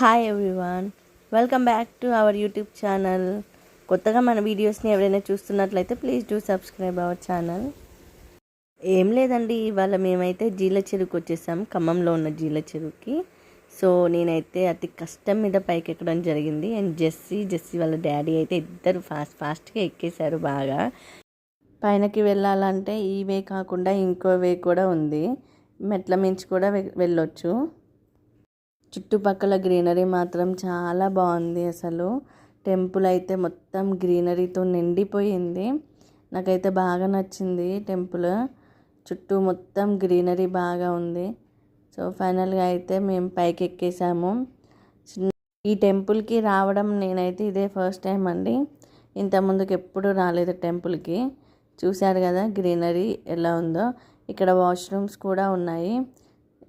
Hi everyone welcome back to our YouTube channel కొత్తగా మన వీడియోస్ని ఎవరైనా చూస్తున్నట్లయితే please do subscribe our channel ఏం లేదండి ఇవాళ మేమైతే జీల చెరుకు వచ్చేసాం. ఖమ్మంలో ఉన్న జీల చెరువుకి. సో నేనైతే అతి కష్టం మీద పైకి ఎక్కడం జరిగింది. అండ్ జెస్సీ జెస్సీ వాళ్ళ డాడీ అయితే ఇద్దరు ఫాస్ట్ ఫాస్ట్గా ఎక్కేశారు బాగా. పైనకి వెళ్ళాలంటే ఈ వే కాకుండా ఇంకో వే కూడా ఉంది. మెట్ల మించి కూడా వె- వెళ్ళొచ్చు. చుట్టుపక్కల గ్రీనరీ మాత్రం చాలా బాగుంది అసలు. టెంపుల్ అయితే మొత్తం గ్రీనరీతో నిండిపోయింది. నాకైతే బాగా నచ్చింది టెంపుల్. చుట్టూ మొత్తం గ్రీనరీ బాగా ఉంది. సో ఫైనల్గా అయితే మేము పైకి ఎక్కేసాము. ఈ టెంపుల్కి రావడం నేనైతే ఇదే ఫస్ట్ టైం అండి. ఇంతకుముందుకు ఎప్పుడు రాలేదు టెంపుల్కి. చూశారు కదా గ్రీనరీ ఎలా ఉందో. ఇక్కడ వాష్రూమ్స్ కూడా ఉన్నాయి.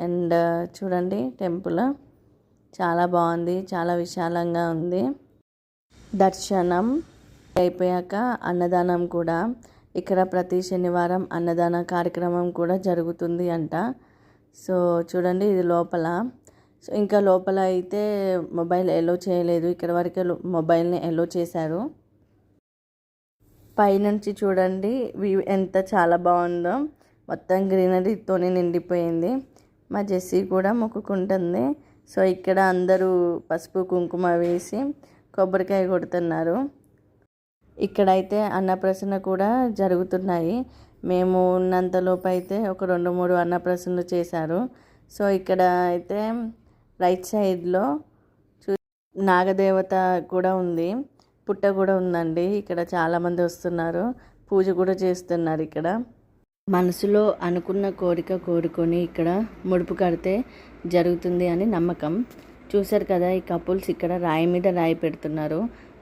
అండ్ చూడండి టెంపుల్. చాలా బాగుంది చాలా విశాలంగా ఉంది. దర్శనం అయిపోయాక అన్నదానం కూడా. ఇక్కడ ప్రతి శనివారం అన్నదాన కార్యక్రమం కూడా జరుగుతుంది అంట. సో చూడండి ఇది లోపల. సో ఇంకా లోపల అయితే మొబైల్ ఎలో చేయలేదు. ఇక్కడ వరకే మొబైల్ని ఎలో చేశారు. పైనుంచి చూడండి వ్యూ ఎంత చాలా బాగుందో. మొత్తం గ్రీనరీతోనే నిండిపోయింది. మా జెస్సీ కూడా మొక్కుకుంటుంది. సో ఇక్కడ అందరూ పసుపు కుంకుమ వేసి కొబ్బరికాయ కొడుతున్నారు. ఇక్కడైతే అన్నప్రసన్న కూడా జరుగుతున్నాయి. మేము ఉన్నంతలోపు అయితే ఒక రెండు మూడు అన్నప్రసన్నలు చేశారు. సో ఇక్కడ అయితే రైట్ సైడ్లో చూ నాగదేవత కూడా ఉంది. పుట్ట కూడా ఉందండి. ఇక్కడ చాలామంది వస్తున్నారు. పూజ కూడా చేస్తున్నారు ఇక్కడ. మనసులో అనుకున్న కోరిక కోరుకొని ఇక్కడ ముడుపు కడితే జరుగుతుంది అని నమ్మకం. చూశారు కదా ఈ కపుల్స్ ఇక్కడ రాయి మీద రాయి పెడుతున్నారు.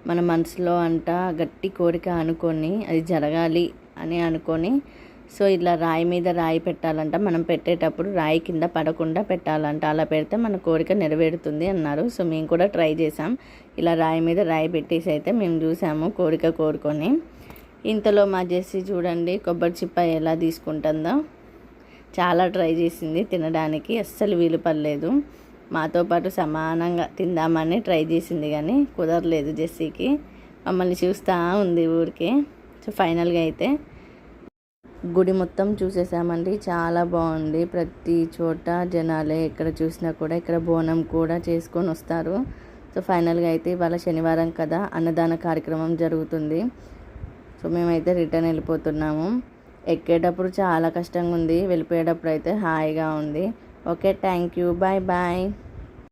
మన మనసులో అంట గట్టి కోరిక అనుకొని అది జరగాలి అని అనుకొని సో ఇలా రాయి మీద రాయి పెట్టాలంట. మనం పెట్టేటప్పుడు రాయి కింద పడకుండా పెట్టాలంట. అలా పెడితే మన కోరిక నెరవేరుతుంది అన్నారు. సో మేము కూడా ట్రై చేసాం ఇలా రాయి మీద రాయి పెట్టేసి అయితే మేము చూసాము కోరిక కోరుకొని. ఇంతలో మా జెస్సీ చూడండి కొబ్బరి చిప్ప ఎలా తీసుకుంటుందో. చాలా ట్రై చేసింది తినడానికి అస్సలు వీలు పడలేదు. మాతో పాటు సమానంగా తిందామని ట్రై చేసింది కానీ కుదరలేదు జెస్సీకి. మమ్మల్ని చూస్తూ ఉంది ఊరికే. సో ఫైనల్గా అయితే గుడి మొత్తం చూసేసామండి. చాలా బాగుంది. ప్రతి చోట జనాలే ఎక్కడ చూసినా కూడా ఇక్కడ బోనం కూడా చేసుకొని వస్తారు. సో ఫైనల్గా అయితే ఇవాళ శనివారం కదా అన్నదాన కార్యక్రమం జరుగుతుంది. సో మేమైతే రిటర్న్ వెళ్ళిపోతున్నాము. ఎక్కేటప్పుడు చాలా కష్టంగా ఉంది వెళ్ళిపోయేటప్పుడు అయితే హాయిగా ఉంది. Okay thank you. Bye bye.